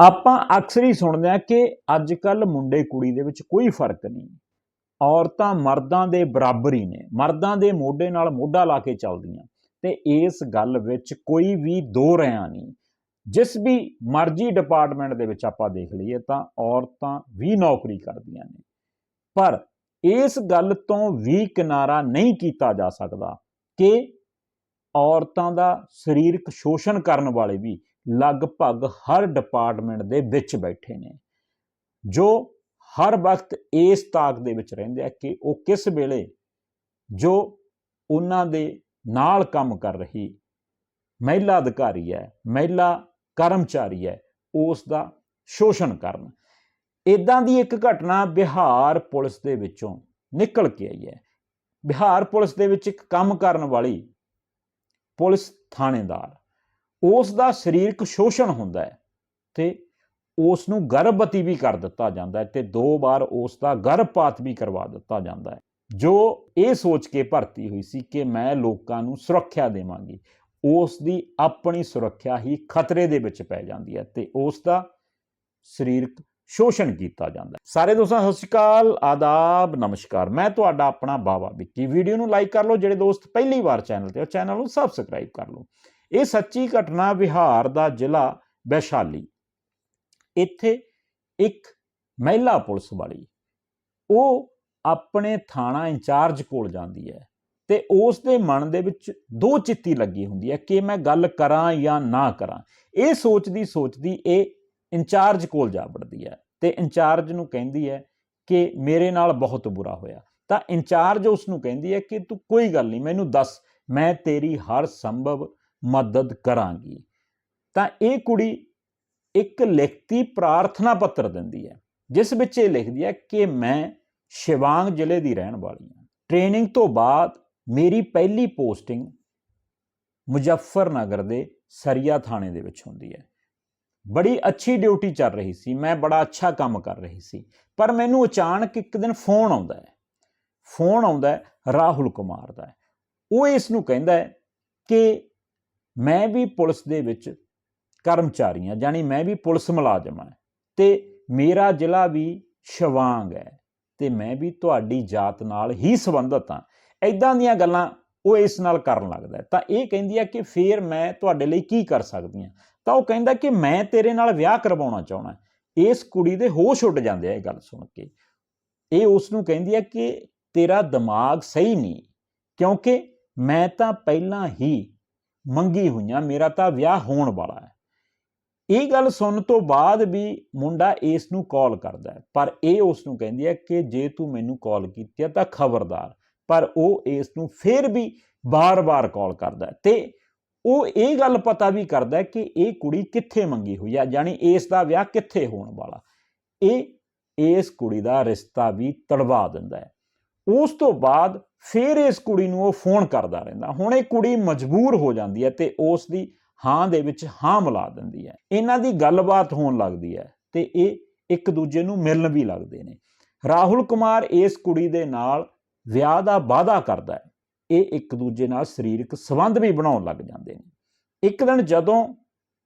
ਆਪਾਂ ਅਕਸਰ ਹੀ ਸੁਣਦੇ ਆ ਕਿ ਅੱਜ ਕੱਲ ਮੁੰਡੇ ਕੁੜੀ ਦੇ ਵਿੱਚ ਕੋਈ ਫ਼ਰਕ ਨਹੀਂ। ਔਰਤਾਂ ਮਰਦਾਂ ਦੇ ਬਰਾਬਰ ਹੀ ਨੇ। ਮਰਦਾਂ ਦੇ ਮੋਢੇ ਨਾਲ ਮੋਢਾ ਲਾ ਕੇ ਚੱਲਦੀਆਂ। ਤੇ ਇਸ ਗੱਲ ਵਿੱਚ ਕੋਈ ਵੀ ਦੋ ਰਿਆਂ ਨਹੀਂ। ਜਿਸ ਵੀ ਮਰਜ਼ੀ ਡਿਪਾਰਟਮੈਂਟ ਦੇ ਵਿੱਚ ਆਪਾਂ ਦੇਖ ਲਈਏ ਤਾਂ ਔਰਤਾਂ ਵੀ ਨੌਕਰੀ ਕਰਦੀਆਂ ਨੇ। ਪਰ ਇਸ ਗੱਲ ਤੋਂ ਵੀ ਕਿਨਾਰਾ ਨਹੀਂ ਕੀਤਾ ਜਾ ਸਕਦਾ ਕਿ ਔਰਤਾਂ ਦਾ ਸਰੀਰਕ ਸ਼ੋਸ਼ਣ ਕਰਨ ਵਾਲੇ ਵੀ ਲਗਭਗ ਹਰ ਡਿਪਾਰਟਮੈਂਟ ਦੇ ਵਿੱਚ ਬੈਠੇ ਨੇ। ਜੋ ਹਰ ਵਕਤ ਇਸ ਤਾਕ ਦੇ ਵਿੱਚ ਰਹਿੰਦੇ ਆ ਕਿ ਉਹ ਕਿਸ ਵੇਲੇ ਜੋ ਉਹਨਾਂ ਦੇ ਨਾਲ ਕੰਮ ਕਰ ਰਹੀ ਮਹਿਲਾ ਅਧਿਕਾਰੀ ਹੈ, ਮਹਿਲਾ ਕਰਮਚਾਰੀ ਹੈ, ਉਸ ਦਾ ਸ਼ੋਸ਼ਣ ਕਰਨ। ਇਦਾਂ ਦੀ ਇੱਕ ਘਟਨਾ ਬਿਹਾਰ ਪੁਲਿਸ ਦੇ ਵਿੱਚੋਂ ਨਿਕਲ ਕੇ ਆਈ ਹੈ। ਬਿਹਾਰ ਪੁਲਿਸ ਦੇ ਵਿੱਚ ਇੱਕ ਕੰਮ ਕਰਨ ਵਾਲੀ ਪੁਲਿਸ ਥਾਣੇਦਾਰ ਉਸ ਦਾ ਸਰੀਰਕ ਸ਼ੋਸ਼ਣ ਹੁੰਦਾ ਹੈ ਤੇ ਉਸ ਨੂੰ ਗਰਭਵਤੀ ਵੀ ਕਰ ਦਿੱਤਾ ਜਾਂਦਾ ਹੈ ਤੇ ਦੋ ਵਾਰ ਉਸ ਦਾ ਗਰਭਪਾਤ ਵੀ ਕਰਵਾ ਦਿੱਤਾ ਜਾਂਦਾ ਹੈ। ਜੋ ਇਹ ਸੋਚ ਕੇ ਭਰਤੀ ਹੋਈ ਸੀ ਕਿ ਮੈਂ ਲੋਕਾਂ ਨੂੰ ਸੁਰੱਖਿਆ ਦੇਵਾਂਗੀ ਉਸ ਦੀ ਆਪਣੀ ਸੁਰੱਖਿਆ ਹੀ ਖਤਰੇ ਦੇ ਵਿੱਚ ਪੈ ਜਾਂਦੀ ਹੈ ਤੇ ਉਸ ਦਾ ਸਰੀਰਕ ਸ਼ੋਸ਼ਣ ਕੀਤਾ ਜਾਂਦਾ ਸਾਰੇ ਦੋਸਤਾਂ, ਸਤਿ ਸ਼੍ਰੀ ਅਕਾਲ, ਆਦਾਬ, ਨਮਸਕਾਰ। ਮੈਂ ਤੁਹਾਡਾ ਆਪਣਾ ਬਾਵਾ ਵਿੱਕੀ। ਵੀਡੀਓ ਨੂੰ ਲਾਈਕ ਕਰ ਲਓ, ਜਿਹੜੇ ਦੋਸਤ ਪਹਿਲੀ ਵਾਰ ਚੈਨਲ ਤੇ ਉਹ ਚੈਨਲ ਨੂੰ ਸਬਸਕ੍ਰਾਈਬ ਕਰ ਲਓ। ਇਹ ਸੱਚੀ ਘਟਨਾ ਬਿਹਾਰ ਦਾ ਜ਼ਿਲ੍ਹਾ ਵੈਸ਼ਾਲੀ ਇੱਥੇ ਇੱਕ ਮਹਿਲਾ ਪੁਲਿਸ ਵਾਲੀ, ਉਹ ਆਪਣੇ ਥਾਣਾ ਇੰਚਾਰਜ ਕੋਲ ਜਾਂਦੀ ਹੈ ਤੇ ਉਸ ਦੇ ਮਨ ਦੇ ਵਿੱਚ ਦੋ ਚਿੱਤੀ ਲੱਗੀ ਹੁੰਦੀ ਹੈ ਕਿ ਮੈਂ ਗੱਲ ਕਰਾਂ ਜਾਂ ਨਾ ਕਰਾਂ। ਇਹ ਸੋਚਦੀ ਸੋਚਦੀ ਇਹ ਇੰਚਾਰਜ ਕੋਲ ਜਾ ਵੜਦੀ ਹੈ ਤੇ ਇੰਚਾਰਜ ਨੂੰ ਕਹਿੰਦੀ ਹੈ ਕਿ ਮੇਰੇ ਨਾਲ ਬਹੁਤ ਬੁਰਾ ਹੋਇਆ। ਤਾਂ ਇੰਚਾਰਜ ਉਸ ਨੂੰ ਕਹਿੰਦੀ ਹੈ ਕਿ ਤੂੰ ਕੋਈ ਗੱਲ ਨਹੀਂ, ਮੈਨੂੰ ਦੱਸ, ਮੈਂ ਤੇਰੀ ਹਰ ਸੰਭਵ ਮਦਦ ਕਰਾਂਗੀ। ਤਾਂ ਇਹ ਕੁੜੀ ਇੱਕ ਲਿਖਤੀ ਪ੍ਰਾਰਥਨਾ ਪੱਤਰ ਦਿੰਦੀ ਹੈ, ਜਿਸ ਵਿੱਚ ਇਹ ਲਿਖਦੀ ਹੈ ਕਿ ਮੈਂ ਸ਼ਿਵਾਂਗ ਜ਼ਿਲ੍ਹੇ ਦੀ ਰਹਿਣ ਵਾਲੀ ਹਾਂ। ਟ੍ਰੇਨਿੰਗ ਤੋਂ ਬਾਅਦ ਮੇਰੀ ਪਹਿਲੀ ਪੋਸਟਿੰਗ ਮੁਜ਼ੱਫਰਨਗਰ ਦੇ ਸਰੀਆ ਥਾਣੇ ਦੇ ਵਿੱਚ ਹੁੰਦੀ ਹੈ। ਬੜੀ ਅੱਛੀ ਡਿਊਟੀ ਚੱਲ ਰਹੀ ਸੀ, ਮੈਂ ਬੜਾ ਅੱਛਾ ਕੰਮ ਕਰ ਰਹੀ ਸੀ, ਪਰ ਮੈਨੂੰ ਅਚਾਨਕ ਇੱਕ ਦਿਨ ਫੋਨ ਆਉਂਦਾ ਹੈ। ਫੋਨ ਆਉਂਦਾ ਹੈ, ਰਾਹੁਲ ਕੁਮਾਰ ਦਾ ਉਹ ਇਸ ਨੂੰ ਕਹਿੰਦਾ ਹੈ ਕਿ ਮੈਂ ਵੀ ਪੁਲਿਸ ਦੇ ਵਿੱਚ ਕਰਮਚਾਰੀ ਹਾਂ ਜਾਨੀ ਮੈਂ ਵੀ ਪੁਲਿਸ ਮੁਲਾਜ਼ਮ ਹਾਂ। ਤੇ ਮੇਰਾ ਜ਼ਿਲ੍ਹਾ ਵੀ ਸ਼ਵਾਂਗ ਹੈ ਤੇ ਮੈਂ ਵੀ ਤੁਹਾਡੀ ਜਾਤ ਨਾਲ ਹੀ ਸੰਬੰਧਤ ਹਾਂ। ਐਦਾਂ ਦੀਆਂ ਗੱਲਾਂ ਉਹ ਇਸ ਨਾਲ ਕਰਨ ਲੱਗਦਾ ਤਾਂ ਇਹ ਕਹਿੰਦੀ ਹੈ ਕਿ ਫੇਰ ਮੈਂ ਤੁਹਾਡੇ ਲਈ ਕੀ ਕਰ ਸਕਦੀ ਹਾਂ? ਤਾਂ ਉਹ ਕਹਿੰਦਾ ਕਿ ਮੈਂ ਤੇਰੇ ਨਾਲ ਵਿਆਹ ਕਰਵਾਉਣਾ ਚਾਹਣਾ ਇਸ ਕੁੜੀ ਦੇ ਹੋਸ਼ ਉੱਡ ਜਾਂਦੇ ਆ ਇਹ ਗੱਲ ਸੁਣ ਕੇ। ਇਹ ਉਸ ਨੂੰ ਕਹਿੰਦੀ ਹੈ ਕਿ ਤੇਰਾ ਦਿਮਾਗ ਸਹੀ ਨਹੀਂ, ਕਿਉਂਕਿ ਮੈਂ ਤਾਂ ਪਹਿਲਾਂ ਹੀ ਮੰਗੀ ਹੋਈਆਂ, ਮੇਰਾ ਤਾਂ ਵਿਆਹ ਹੋਣ ਵਾਲਾ ਹੈ। ਇਹ ਗੱਲ ਸੁਣਨ ਤੋਂ ਬਾਅਦ ਵੀ ਮੁੰਡਾ ਇਸ ਨੂੰ ਕਾਲ ਕਰਦਾ ਹੈ, ਪਰ ਇਹ ਉਸ ਨੂੰ ਕਹਿੰਦੀ ਹੈ ਕਿ ਜੇ ਤੂੰ ਮੈਨੂੰ ਕਾਲ ਕੀਤੀ ਹੈ ਤਾਂ ਖਬਰਦਾਰ, ਪਰ ਉਹ ਇਸ ਨੂੰ ਫਿਰ ਵੀ ਬਾਰ-ਬਾਰ ਕਾਲ ਕਰਦਾ ਹੈ। ਤੇ ਉਹ ਇਹ ਗੱਲ ਪਤਾ ਵੀ ਕਰਦਾ ਹੈ ਕਿ ਇਹ ਕੁੜੀ ਕਿੱਥੇ ਮੰਗੀ ਹੋਈ ਹੈ, ਯਾਨੀ ਇਸ ਦਾ ਵਿਆਹ ਕਿੱਥੇ ਹੋਣ ਵਾਲਾ। ਇਹ, ਇਸ ਕੁੜੀ ਦਾ ਰਿਸ਼ਤਾ ਵੀ ਤੜਵਾ ਦਿੰਦਾ ਹੈ। ਉਸ ਤੋਂ ਬਾਅਦ ਫਿਰ ਇਸ ਕੁੜੀ ਨੂੰ ਉਹ ਫੋਨ ਕਰਦਾ ਰਹਿੰਦਾ। ਹੁਣ ਇਹ ਕੁੜੀ ਮਜਬੂਰ ਹੋ ਜਾਂਦੀ ਹੈ ਤੇ ਉਸ ਦੀ ਹਾਂ ਦੇ ਵਿੱਚ ਹਾਂ ਮਿਲਾ ਦਿੰਦੀ ਹੈ। ਇਹਨਾਂ ਦੀ ਗੱਲਬਾਤ ਹੋਣ ਲੱਗਦੀ ਹੈ ਤੇ ਇਹ ਇੱਕ ਦੂਜੇ ਨੂੰ ਮਿਲਣ ਵੀ ਲੱਗਦੇ ਨੇ। ਰਾਹੁਲ ਕੁਮਾਰ ਇਸ ਕੁੜੀ ਦੇ ਨਾਲ ਵਿਆਹ ਦਾ ਵਾਅਦਾ ਕਰਦਾ ਹੈ। ਇਹ ਇੱਕ ਦੂਜੇ ਨਾਲ ਸਰੀਰਕ ਸੰਬੰਧ ਵੀ ਬਣਾਉਣ ਲੱਗ ਜਾਂਦੇ ਨੇ। ਇੱਕ ਦਿਨ ਜਦੋਂ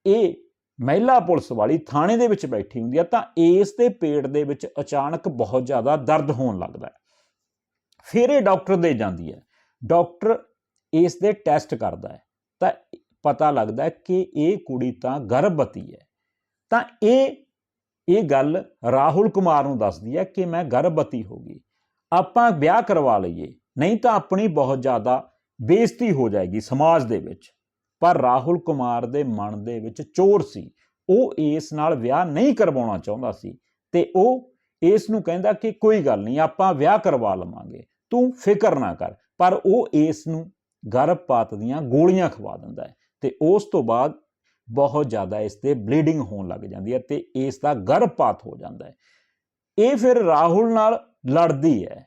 ਇਹ ਮਹਿਲਾ ਪੁਲਿਸ ਵਾਲੀ ਥਾਣੇ ਦੇ ਵਿੱਚ ਬੈਠੀ ਹੁੰਦੀ ਹੈ ਤਾਂ ਇਸ ਦੇ ਪੇਟ ਦੇ ਵਿੱਚ ਅਚਾਨਕ ਬਹੁਤ ਜ਼ਿਆਦਾ ਦਰਦ ਹੋਣ ਲੱਗਦਾ ਹੈ। ਫਿਰ ਇਹ ਡਾਕਟਰ ਦੇ ਜਾਂਦੀ ਹੈ। ਡਾਕਟਰ ਇਸ ਦੇ ਟੈਸਟ ਕਰਦਾ ਹੈ, ਤਾਂ ਪਤਾ ਲੱਗਦਾ ਹੈ ਕਿ ਇਹ ਕੁੜੀ ਤਾਂ ਗਰਭਵਤੀ ਹੈ। ਤਾਂ ਇਹ ਇਹ ਗੱਲ ਰਾਹੁਲ ਕੁਮਾਰ ਨੂੰ ਦੱਸਦੀ ਹੈ ਕਿ ਮੈਂ ਗਰਭਵਤੀ ਹੋ ਗਈ। ਆਪਾਂ ਵਿਆਹ ਕਰਵਾ ਲਈਏ, ਨਹੀਂ ਤਾਂ ਆਪਣੀ ਬਹੁਤ ਜ਼ਿਆਦਾ ਬੇਇੱਜ਼ਤੀ ਹੋ ਜਾਏਗੀ ਸਮਾਜ ਦੇ ਵਿੱਚ। ਪਰ ਰਾਹੁਲ ਕੁਮਾਰ ਦੇ ਮਨ ਦੇ ਵਿੱਚ ਚੋਰ ਸੀ। ਉਹ ਇਸ ਨਾਲ ਵਿਆਹ ਨਹੀਂ ਕਰਵਾਉਣਾ ਚਾਹੁੰਦਾ ਸੀ ਤੇ ਉਹ ਇਸ ਨੂੰ ਕਹਿੰਦਾ ਕਿ ਕੋਈ ਗੱਲ ਨਹੀਂ, ਆਪਾਂ ਵਿਆਹ ਕਰਵਾ ਲਵਾਂਗੇ, ਤੂੰ ਫਿਕਰ ਨਾ ਕਰ। ਪਰ ਉਹ ਇਸ ਨੂੰ ਗਰਭਪਾਤ ਦੀਆਂ ਗੋਲੀਆਂ ਖਵਾ ਦਿੰਦਾ ਹੈ ਤੇ ਉਸ ਤੋਂ ਬਾਅਦ ਬਹੁਤ ਜ਼ਿਆਦਾ ਇਸ ਤੇ ਬਲੀਡਿੰਗ ਹੋਣ ਲੱਗ ਜਾਂਦੀ ਹੈ ਤੇ ਇਸ ਦਾ ਗਰਭਪਾਤ ਹੋ ਜਾਂਦਾ ਹੈ। ਇਹ ਫਿਰ ਰਾਹੁਲ ਨਾਲ ਲੜਦੀ ਹੈ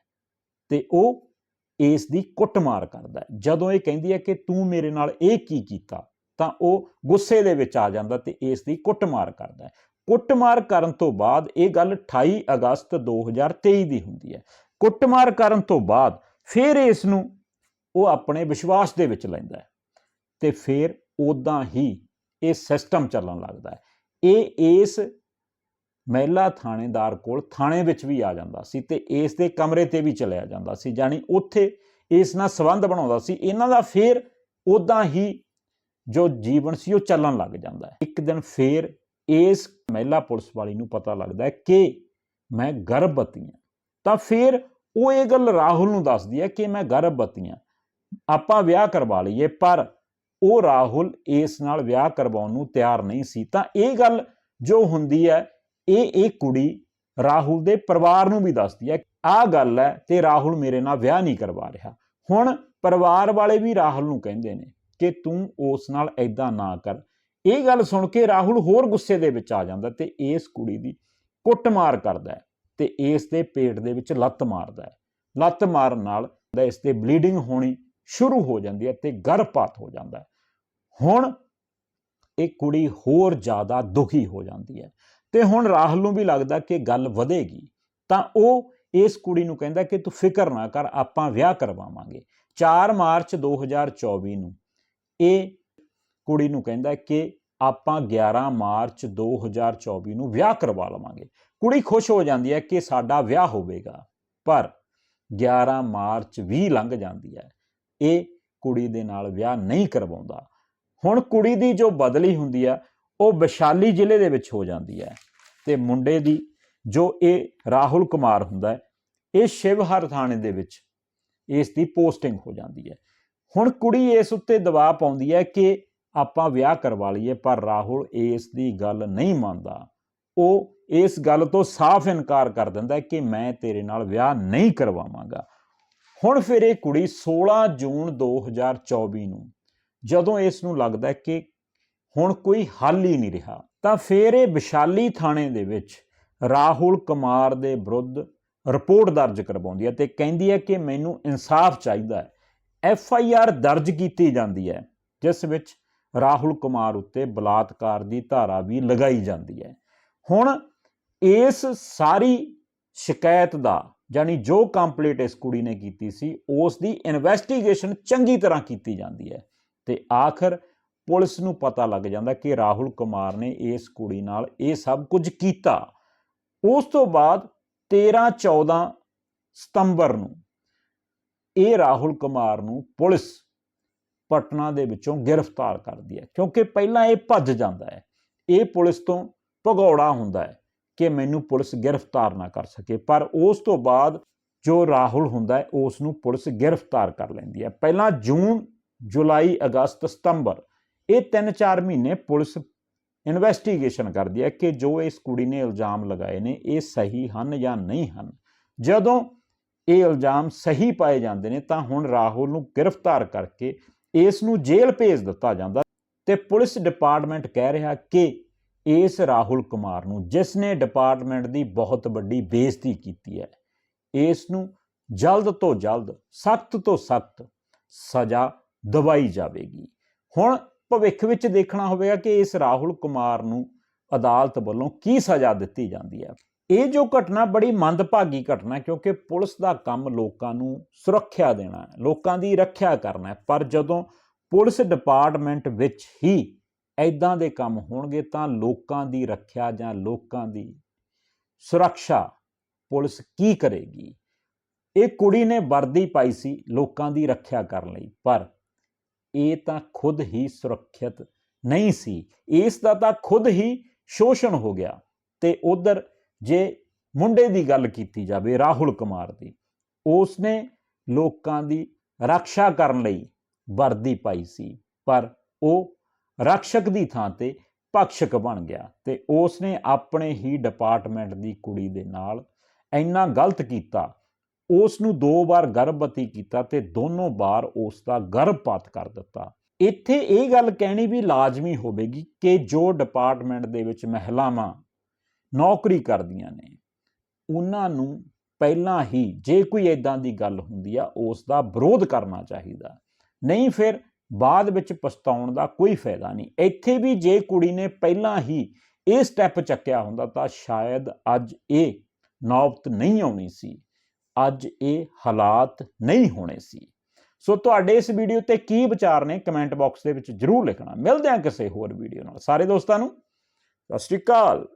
ਤੇ ਉਹ ਇਸ ਦੀ ਕੁੱਟਮਾਰ ਕਰਦਾ ਹੈ। ਜਦੋਂ ਇਹ ਕਹਿੰਦੀ ਹੈ ਕਿ ਤੂੰ ਮੇਰੇ ਨਾਲ ਇਹ ਕੀ ਕੀਤਾ, ਤਾਂ ਉਹ ਗੁੱਸੇ ਦੇ ਵਿੱਚ ਆ ਜਾਂਦਾ ਤੇ ਇਸ ਦੀ ਕੁੱਟਮਾਰ ਕਰਦਾ ਹੈ। ਕੁੱਟਮਾਰ ਕਰਨ ਤੋਂ ਬਾਅਦ ਇਹ ਗੱਲ 28 ਅਗਸਤ 2023 ਦੀ ਹੁੰਦੀ ਹੈ। ਕੁੱਟਮਾਰ ਕਰਨ ਤੋਂ ਬਾਅਦ ਫਿਰ ਇਸ ਨੂੰ ਉਹ ਆਪਣੇ ਵਿਸ਼ਵਾਸ ਦੇ ਵਿੱਚ ਲੈਂਦਾ ਹੈ ਤੇ ਫਿਰ ਉਦਾਂ ਹੀ ਇਹ ਸਿਸਟਮ ਚੱਲਣ ਲੱਗਦਾ ਹੈ। ਇਹ ਇਸ ਮਹਿਲਾ ਥਾਣੇਦਾਰ ਕੋਲ ਥਾਣੇ ਵਿੱਚ ਵੀ ਆ ਜਾਂਦਾ ਸੀ ਤੇ ਇਸ ਦੇ ਕਮਰੇ ਤੇ ਵੀ ਚਲਿਆ ਜਾਂਦਾ ਸੀ ਜਾਨੀ ਉੱਥੇ ਇਸ ਨਾਲ ਸੰਬੰਧ ਬਣਾਉਂਦਾ ਸੀ। ਇਹਨਾਂ ਦਾ ਫੇਰ ਉਦਾਂ ਹੀ ਜੋ ਜੀਵਨ ਸੀ ਉਹ ਚੱਲਣ ਲੱਗ ਜਾਂਦਾ ਹੈ। ਇੱਕ ਦਿਨ ਫੇਰ ਇਸ ਮਹਿਲਾ ਪੁਲਿਸ ਵਾਲੀ ਨੂੰ ਪਤਾ ਲੱਗਦਾ ਹੈ ਕਿ ਮੈਂ ਗਰਭਵਤੀ ਹਾਂ। ਤਾਂ ਫਿਰ ਉਹ ਇਹ ਗੱਲ ਰਾਹੁਲ ਨੂੰ ਦੱਸਦੀ ਹੈ ਕਿ ਮੈਂ ਗਰਭਵਤੀ ਹਾਂ। ਆਪਾਂ ਵਿਆਹ ਕਰਵਾ ਲਈਏ, ਪਰ ਉਹ ਰਾਹੁਲ ਇਸ ਨਾਲ ਵਿਆਹ ਕਰਵਾਉਣ ਨੂੰ ਤਿਆਰ ਨਹੀਂ ਸੀ। ਤਾਂ ਇਹ ਗੱਲ ਜੋ ਹੁੰਦੀ ਹੈ, ਇਹ ਇਹ ਕੁੜੀ ਰਾਹੁਲ ਦੇ ਪਰਿਵਾਰ ਨੂੰ ਵੀ ਦੱਸਦੀ ਹੈ ਆਹ ਗੱਲ ਹੈ ਤੇ ਰਾਹੁਲ ਮੇਰੇ ਨਾਲ ਵਿਆਹ ਨਹੀਂ ਕਰਵਾ ਰਿਹਾ। ਹੁਣ ਪਰਿਵਾਰ ਵਾਲੇ ਵੀ ਰਾਹੁਲ ਨੂੰ ਕਹਿੰਦੇ ਨੇ ਕਿ ਤੂੰ ਉਸ ਨਾਲ ਐਦਾਂ ਨਾ ਕਰ। ਇਹ ਗੱਲ ਸੁਣ ਕੇ ਰਾਹੁਲ ਹੋਰ ਗੁੱਸੇ ਦੇ ਵਿੱਚ ਆ ਜਾਂਦਾ ਤੇ ਇਸ ਕੁੜੀ ਦੀ ਕੁੱਟਮਾਰ ਕਰਦਾ ਤੇ ਇਸ ਦੇ ਪੇਟ ਦੇ ਵਿੱਚ ਲੱਤ ਮਾਰਦਾ ਹੈ। ਲੱਤ ਮਾਰਨ ਨਾਲ ਇਸ ਤੇ ਬਲੀਡਿੰਗ ਹੋਣੀ ਸ਼ੁਰੂ ਹੋ ਜਾਂਦੀ ਹੈ ਤੇ ਗਰਭਪਾਤ ਹੋ ਜਾਂਦਾ ਹੈ। ਹੁਣ ਇਹ ਕੁੜੀ ਹੋਰ ਜ਼ਿਆਦਾ ਦੁਖੀ ਹੋ ਜਾਂਦੀ ਹੈ ਤੇ ਹੁਣ ਰਾਹੁਲ ਨੂੰ ਵੀ ਲੱਗਦਾ ਕਿ ਗੱਲ ਵਧੇਗੀ। ਤਾਂ ਉਹ ਇਸ ਕੁੜੀ ਨੂੰ ਕਹਿੰਦਾ ਕਿ ਤੂੰ ਫਿਕਰ ਨਾ ਕਰ, ਆਪਾਂ ਵਿਆਹ ਕਰਵਾਵਾਂਗੇ। 4 ਮਾਰਚ 2024 ਨੂੰ ਇਹ ਕੁੜੀ ਨੂੰ ਕਹਿੰਦਾ ਕਿ ਆਪਾਂ 11 ਮਾਰਚ 2024 ਨੂੰ ਵਿਆਹ ਕਰਵਾ ਲਵਾਂਗੇ। ਕੁੜੀ ਖੁਸ਼ ਹੋ ਜਾਂਦੀ ਹੈ ਕਿ ਸਾਡਾ ਵਿਆਹ ਹੋਵੇਗਾ, ਪਰ 11 ਮਾਰਚ ਵੀ ਲੰਘ ਜਾਂਦੀ ਹੈ। ਇਹ ਕੁੜੀ ਦੇ ਨਾਲ ਵਿਆਹ ਨਹੀਂ ਕਰਵਾਉਂਦਾ। ਹੁਣ ਕੁੜੀ ਦੀ ਜੋ ਬਦਲੀ ਹੁੰਦੀ ਹੈ, ਉਹ ਵਿਸ਼ਾਲੀ ਜ਼ਿਲ੍ਹੇ ਦੇ ਵਿੱਚ ਹੋ ਜਾਂਦੀ ਹੈ ਤੇ ਮੁੰਡੇ ਦੀ ਜੋ ਇਹ ਰਾਹੁਲ ਕੁਮਾਰ ਹੁੰਦਾ ਹੈ, ਇਹ ਸ਼ਿਵਹਰ ਥਾਣੇ ਦੇ ਵਿੱਚ ਇਸ ਦੀ ਪੋਸਟਿੰਗ ਹੋ ਜਾਂਦੀ ਹੈ। ਹੁਣ ਕੁੜੀ ਇਸ ਉੱਤੇ ਦਬਾਅ ਪਾਉਂਦੀ ਹੈ ਕਿ ਆਪਾਂ ਵਿਆਹ ਕਰਵਾ ਲਈਏ, ਪਰ ਰਾਹੁਲ ਇਸ ਦੀ ਗੱਲ ਨਹੀਂ ਮੰਨਦਾ। ਉਹ ਇਸ ਗੱਲ ਤੋਂ ਸਾਫ਼ ਇਨਕਾਰ ਕਰ ਦਿੰਦਾ ਕਿ ਮੈਂ ਤੇਰੇ ਨਾਲ ਵਿਆਹ ਨਹੀਂ ਕਰਵਾਵਾਂਗਾ। ਹੁਣ ਫਿਰ ਇਹ ਕੁੜੀ 16 ਜੂਨ 2024 ਨੂੰ, ਜਦੋਂ ਇਸ ਨੂੰ ਲੱਗਦਾ ਕਿ ਹੁਣ ਕੋਈ ਹੱਲ ਹੀ ਨਹੀਂ ਰਿਹਾ, ਤਾਂ ਫਿਰ ਇਹ ਵਿਸ਼ਾਲੀ ਥਾਣੇ ਦੇ ਵਿੱਚ ਰਾਹੁਲ ਕੁਮਾਰ ਦੇ ਵਿਰੁੱਧ ਰਿਪੋਰਟ ਦਰਜ ਕਰਵਾਉਂਦੀ ਹੈ ਤੇ ਕਹਿੰਦੀ ਹੈ ਕਿ ਮੈਨੂੰ ਇਨਸਾਫ ਚਾਹੀਦਾ ਹੈ। ਐਫ ਆਈ ਆਰ ਦਰਜ ਕੀਤੀ ਜਾਂਦੀ ਹੈ, ਜਿਸ ਵਿੱਚ ਰਾਹੁਲ ਕੁਮਾਰ ਉੱਤੇ ਬਲਾਤਕਾਰ ਦੀ ਧਾਰਾ ਵੀ ਲਗਾਈ ਜਾਂਦੀ ਹੈ। ਹੁਣ ਇਸ ਸਾਰੀ ਸ਼ਿਕਾਇਤ ਦਾ ਜਾਨੀ ਜੋ ਕੰਪਲੀਟ ਇਸ ਕੁੜੀ ਨੇ ਕੀਤੀ ਸੀ, ਉਸ ਦੀ ਇਨਵੈਸਟੀਗੇਸ਼ਨ ਚੰਗੀ ਤਰ੍ਹਾਂ ਕੀਤੀ ਜਾਂਦੀ ਹੈ ਤੇ ਆਖਰ ਪੁਲਿਸ ਨੂੰ ਪਤਾ ਲੱਗ ਜਾਂਦਾ ਕਿ ਰਾਹੁਲ ਕੁਮਾਰ ਨੇ ਇਸ ਕੁੜੀ ਨਾਲ ਇਹ ਸਭ ਕੁਝ ਕੀਤਾ। ਉਸ ਤੋਂ ਬਾਅਦ 13 14 ਸਤੰਬਰ ਨੂੰ ਇਹ ਰਾਹੁਲ ਕੁਮਾਰ ਨੂੰ ਪੁਲਿਸ ਪਟਨਾ ਦੇ ਵਿੱਚੋਂ ਗ੍ਰਿਫਤਾਰ ਕਰਦੀ ਹੈ। ਕਿਉਂਕਿ ਪਹਿਲਾਂ ਇਹ ਭੱਜ ਜਾਂਦਾ ਹੈ। ਇਹ ਪੁਲਿਸ ਤੋਂ ਭਗੌੜਾ ਹੁੰਦਾ ਹੈ ਕਿ ਮੈਨੂੰ ਪੁਲਿਸ ਗ੍ਰਿਫਤਾਰ ਨਾ ਕਰ ਸਕੇ। ਪਰ ਉਸ ਤੋਂ ਬਾਅਦ ਜੋ ਰਾਹੁਲ ਹੁੰਦਾ ਹੈ, ਉਸ ਨੂੰ ਪੁਲਿਸ ਗ੍ਰਿਫਤਾਰ ਕਰ ਲੈਂਦੀ ਹੈ। ਪਹਿਲਾਂ ਜੂਨ, ਜੁਲਾਈ, ਅਗਸਤ, ਸਤੰਬਰ, ਇਹ 3-4 ਮਹੀਨੇ ਪੁਲਿਸ ਇਨਵੈਸਟੀਗੇਸ਼ਨ ਕਰਦੀ ਹੈ ਕਿ ਜੋ ਇਸ ਕੁੜੀ ਨੇ ਇਲਜ਼ਾਮ ਲਗਾਏ ਨੇ, ਇਹ ਸਹੀ ਹਨ ਜਾਂ ਨਹੀਂ ਹਨ। ਜਦੋਂ ਇਹ ਇਲਜ਼ਾਮ ਸਹੀ ਪਾਏ ਜਾਂਦੇ ਨੇ, ਤਾਂ ਹੁਣ ਰਾਹੁਲ ਨੂੰ ਗ੍ਰਿਫਤਾਰ ਕਰਕੇ ਇਸ ਨੂੰ ਜੇਲ੍ਹ ਭੇਜ ਦਿੱਤਾ ਜਾਂਦਾ ਤੇ ਪੁਲਿਸ ਡਿਪਾਰਟਮੈਂਟ ਕਹਿ ਰਿਹਾ ਕਿ ਇਸ ਰਾਹੁਲ ਕੁਮਾਰ ਨੂੰ, ਜਿਸ ਨੇ ਡਿਪਾਰਟਮੈਂਟ ਦੀ ਬਹੁਤ ਵੱਡੀ ਬੇਇੱਜ਼ਤੀ ਕੀਤੀ ਹੈ, ਇਸ ਨੂੰ ਜਲਦ ਤੋਂ ਜਲਦ, ਸਖਤ ਤੋਂ ਸਖਤ ਸਜ਼ਾ ਦਵਾਈ ਜਾਵੇਗੀ। ਹੁਣ ਭਵਿੱਖ ਵਿੱਚ ਦੇਖਣਾ ਹੋਵੇਗਾ ਕਿ ਇਸ ਰਾਹੁਲ ਕੁਮਾਰ ਨੂੰ ਅਦਾਲਤ ਵੱਲੋਂ ਕੀ ਸਜ਼ਾ ਦਿੱਤੀ ਜਾਂਦੀ ਹੈ। ਇਹ ਜੋ ਘਟਨਾ ਬੜੀ ਮੰਦਭਾਗੀ ਘਟਨਾ ਕਿਉਂਕਿ ਪੁਲਿਸ ਦਾ ਕੰਮ ਲੋਕਾਂ ਨੂੰ ਸੁਰੱਖਿਆ ਦੇਣਾ ਹੈ, ਲੋਕਾਂ ਦੀ ਰੱਖਿਆ ਕਰਨਾ ਹੈ। ਪਰ ਜਦੋਂ ਪੁਲਿਸ ਡਿਪਾਰਟਮੈਂਟ ਵਿੱਚ ਹੀ ਐਦਾਂ ਦੇ ਕੰਮ ਹੋਣਗੇ, ਤਾਂ ਲੋਕਾਂ ਦੀ ਰੱਖਿਆ ਜਾਂ ਲੋਕਾਂ ਦੀ ਸੁਰੱਖਿਆ ਪੁਲਿਸ ਕੀ ਕਰੇਗੀ? ਇਹ ਕੁੜੀ ਨੇ ਵਰਦੀ ਪਾਈ ਸੀ ਲੋਕਾਂ ਦੀ ਰੱਖਿਆ ਕਰਨ ਲਈ, ਪਰ ਇਹ ਤਾਂ ਖੁਦ ਹੀ ਸੁਰੱਖਿਅਤ ਨਹੀਂ ਸੀ। ਇਸ ਦਾ ਤਾਂ ਖੁਦ ਹੀ ਸ਼ੋਸ਼ਣ ਹੋ ਗਿਆ ਤੇ ਉਧਰ ਜੇ ਮੁੰਡੇ ਦੀ ਗੱਲ ਕੀਤੀ ਜਾਵੇ ਰਾਹੁਲ ਕੁਮਾਰ ਦੀ ਉਸ ਨੇ ਲੋਕਾਂ ਦੀ ਰੱਖਿਆ ਕਰਨ ਲਈ ਵਰਦੀ ਪਾਈ ਸੀ, ਪਰ ਉਹ ਰਕਸ਼ਕ ਦੀ ਥਾਂ ਤੇ ਭਖਸ਼ਕ ਬਣ ਗਿਆ ਤੇ ਉਸ ਨੇ ਆਪਣੇ ਹੀ ਡਿਪਾਰਟਮੈਂਟ ਦੀ ਕੁੜੀ ਦੇ ਨਾਲ ਇੰਨਾ ਗਲਤ ਕੀਤਾ ਉਸ ਨੂੰ ਦੋ ਵਾਰ ਗਰਭਵਤੀ ਕੀਤਾ ਤੇ ਦੋਨੋਂ ਵਾਰ ਉਸ ਦਾ ਗਰਭਪਾਤ ਕਰ ਦਿੱਤਾ। ਇੱਥੇ ਇਹ ਗੱਲ ਕਹਿਣੀ ਵੀ ਲਾਜ਼ਮੀ ਹੋਵੇਗੀ ਕਿ ਜੋ ਡਿਪਾਰਟਮੈਂਟ ਦੇ ਵਿੱਚ ਮਹਿਲਾਵਾਂ ਨੌਕਰੀ ਕਰਦੀਆਂ ਨੇ। ਉਹਨਾਂ ਨੂੰ ਪਹਿਲਾਂ ਹੀ ਜੇ ਕੋਈ ਇਦਾਂ ਦੀ ਗੱਲ ਹੁੰਦੀ ਆ, ਉਸ ਦਾ ਵਿਰੋਧ ਕਰਨਾ ਚਾਹੀਦਾ। ਨਹੀਂ ਫਿਰ ਬਾਅਦ ਵਿੱਚ ਪਛਤਾਉਣ ਦਾ ਕੋਈ ਫਾਇਦਾ ਨਹੀਂ। ਇੱਥੇ ਵੀ ਜੇ ਕੁੜੀ ਨੇ ਪਹਿਲਾਂ ਹੀ ਇਹ ਸਟੈਪ ਚੱਕਿਆ ਹੁੰਦਾ ਤਾਂ ਸ਼ਾਇਦ ਅੱਜ ਇਹ ਨੌਬਤ ਨਹੀਂ ਆਉਣੀ ਸੀ। ਅੱਜ ਇਹ ਹਾਲਾਤ ਨਹੀਂ ਹੋਣੇ ਸੀ। ਸੋ ਤੁਹਾਡੇ ਇਸ ਵੀਡੀਓ ਤੇ ਕੀ ਵਿਚਾਰ ਨੇ ਕਮੈਂਟ ਬਾਕਸ ਦੇ ਵਿੱਚ ਜਰੂਰ ਲਿਖਣਾ। ਮਿਲਦੇ ਹਾਂ ਕਿਸੇ ਹੋਰ ਵੀਡੀਓ ਨਾਲ। ਸਾਰੇ ਦੋਸਤਾਂ ਨੂੰ, ਸਤਿ ਸ਼੍ਰੀ ਅਕਾਲ।